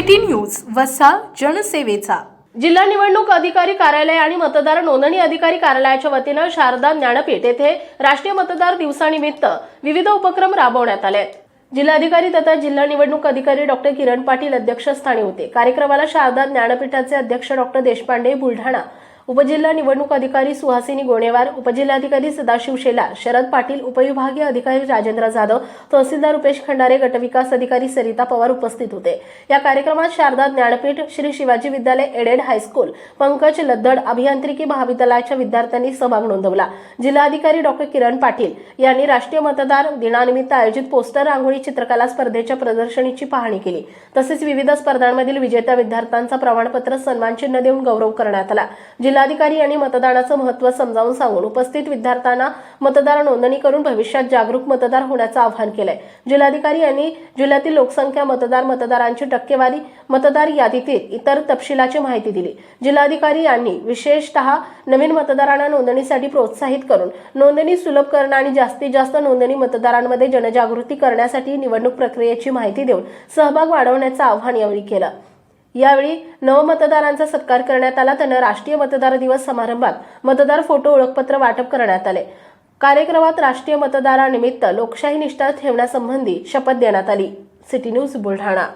City news वसा जनसेवेचा. जिल्हा निवडणूक अधिकारी कार्यालय आणि मतदार नोंदणी अधिकारी कार्यालयाच्या वतीनं शारदा ज्ञानपीठ येथे राष्ट्रीय मतदार दिवसानिमित्त विविध उपक्रम राबवण्यात आले. जिल्हाधिकारी तथा जिल्हा निवडणूक अधिकारी डॉक्टर किरण पाटील अध्यक्षस्थानी होते. कार्यक्रमाला शारदा ज्ञानपीठाचे अध्यक्ष डॉक्टर देशपांडे बुलढाणा उपजिल्हा निवडणूक अधिकारी सुहासिनी गोणेवार उपजिल्हाधिकारी सदाशिव शेलार शरद पाटील उपविभागीय अधिकारी राजेंद्र जाधव तहसीलदार रुपेश खंडारे गटविकास अधिकारी सरिता पवार उपस्थित होते. या कार्यक्रमात शारदा ज्ञानपीठ श्री शिवाजी विद्यालय एडेड हायस्कूल पंकज लद्दड अभियांत्रिकी महाविद्यालयाच्या विद्यार्थ्यांनी सहभाग नोंदवला. जिल्हाधिकारी डॉक्टर किरण पाटील यांनी राष्ट्रीय मतदार दिनानिमित्त आयोजित पोस्टर रांगोळी चित्रकला स्पर्धेच्या प्रदर्शनीची पाहणी केली. तसेच विविध स्पर्धांमधील विजेत्या विद्यार्थ्यांचा प्रमाणपत्र सन्मानचिन्ह देऊन गौरव करण्यात आला. जिल्हा जिल्हाधिकारी यांनी मतदानाचं महत्त्व समजावून सांगून उपस्थित विद्यार्थ्यांना मतदार नोंदणी करून भविष्यात जागरूक मतदार होण्याचं आवाहन केलंय. जिल्हाधिकारी यांनी जिल्ह्यातील लोकसंख्या मतदार मतदारांची टक्केवारी मतदार यादीतील इतर तपशिलाची माहिती दिली. जिल्हाधिकारी यांनी विशेषतः नवीन मतदारांना नोंदणीसाठी प्रोत्साहित करून नोंदणी सुलभ करणं आणि जास्तीत जास्त नोंदणी मतदारांमध्ये जनजागृती करण्यासाठी निवडणूक प्रक्रियेची माहिती देऊन सहभाग वाढवण्याचं आवाहन यावेळी केलं. यावेळी नवमतदारांचा सत्कार करण्यात आला. त्यांना राष्ट्रीय मतदार दिवस समारंभात मतदार फोटो ओळखपत्र वाटप करण्यात आले. कार्यक्रमात राष्ट्रीय मतदारानिमित्त लोकशाही निष्ठा ठेवण्यासंबंधी शपथ देण्यात आली. City news Buldhana.